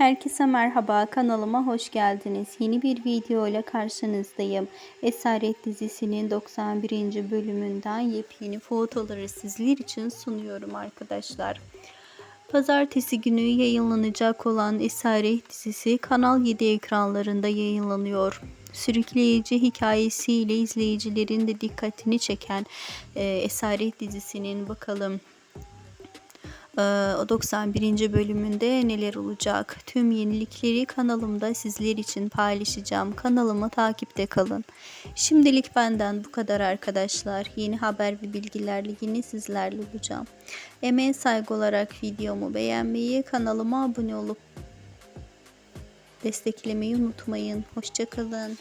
Herkese merhaba kanalıma hoş geldiniz. Yeni bir video ile karşınızdayım. Esaret dizisinin 91. bölümünden yepyeni fotoları sizler için sunuyorum arkadaşlar. Pazartesi günü yayınlanacak olan Esaret dizisi Kanal 7 ekranlarında yayınlanıyor. Sürükleyici hikayesiyle izleyicilerin de dikkatini çeken e, Esaret dizisinin bakalım o 91. bölümünde neler olacak? Tüm yenilikleri kanalımda sizler için paylaşacağım. Kanalımı takipte kalın. Şimdilik benden bu kadar arkadaşlar. Yeni haber ve bilgilerle yine sizlerle olacağım. Emeğe saygı olarak videomu beğenmeyi, kanalıma abone olup desteklemeyi unutmayın. Hoşçakalın.